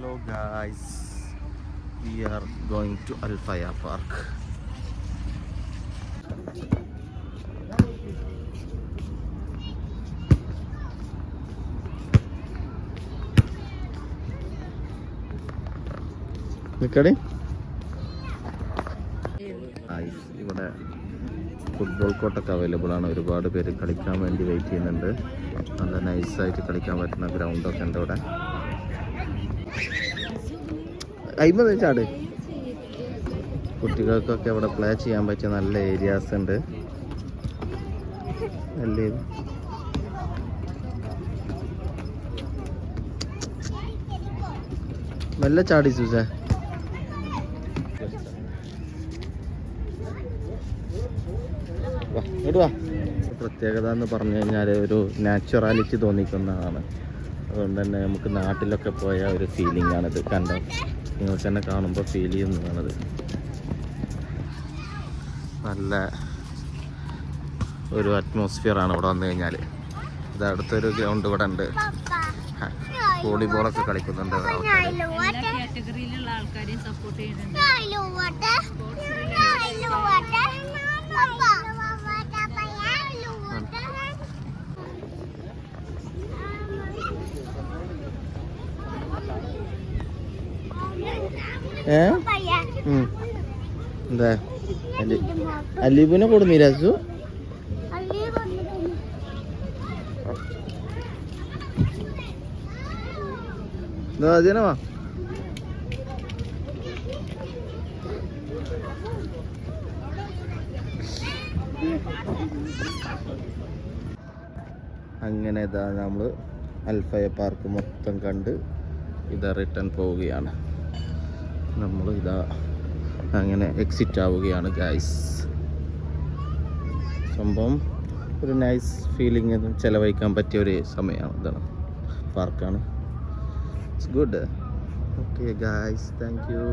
Hello guys, we are going to Al Faya Park. നിക്കടി. ഇവിടെ football കോട്ടൊക്കെ available ആണ്. ഒരുപാട് പേര് കളിക്കാൻ വേണ്ടി വെയിറ്റ് ചെയ്യുന്നുണ്ട്. നല്ല നൈസായിട്ട് കളിക്കാൻ പറ്റുന്ന ഗ്രൗണ്ടൊക്കെ ഉണ്ട് ഇവിടെ. അയിമ്പത് ചാട് കുട്ടികൾക്കൊക്കെ ഇവിടെ പ്ലേ ചെയ്യാൻ പറ്റിയ നല്ല ഏരിയാസ് ഉണ്ട്. അല്ലേ? നല്ല ചാടി സൂസേ. പ്രത്യേകത എന്ന് പറഞ്ഞു കഴിഞ്ഞാൽ ഒരു നാച്ചുറാലിറ്റി തോന്നിക്കുന്നതാണ്. അതുകൊണ്ട് തന്നെ നമുക്ക് നാട്ടിലൊക്കെ പോയ ഒരു ഫീലിംഗ് ആണിത്. കണ്ടോ? നിങ്ങൾക്ക് തന്നെ കാണുമ്പോൾ ഫീൽ ചെയ്യുന്നതാണത്. നല്ല ഒരു അറ്റ്മോസ്ഫിയർ ആണ് ഇവിടെ വന്നു കഴിഞ്ഞാൽ ഇത് അടുത്തൊരു ഗ്രൗണ്ട് ഇവിടെ ഉണ്ട്. വോളിബോളൊക്കെ കളിക്കുന്നുണ്ട് ആൾക്കാരെയും സപ്പോർട്ട് ചെയ്യുന്നുണ്ട്. എന്താ? അലി അലീബിനെ കൊടുന്നില്ല അസു എന്താ വാ. അങ്ങനെ ഇതാ നമ്മൾ അൽഫയ പാർക്ക് മൊത്തം കണ്ട് ഇതാ റിട്ടേൺ പോവുകയാണ്. നമ്മൾ ഇതാ അങ്ങനെ എക്സിറ്റ് ആവുകയാണ് ഗൈസ് സംഭവം ഒരു നൈസ് ഫീലിംഗ് ചിലവഴിക്കാൻ പറ്റിയ ഒരു സമയമാണ്. ഇതാണ് പാർക്കാണ് it's good okay guys thank you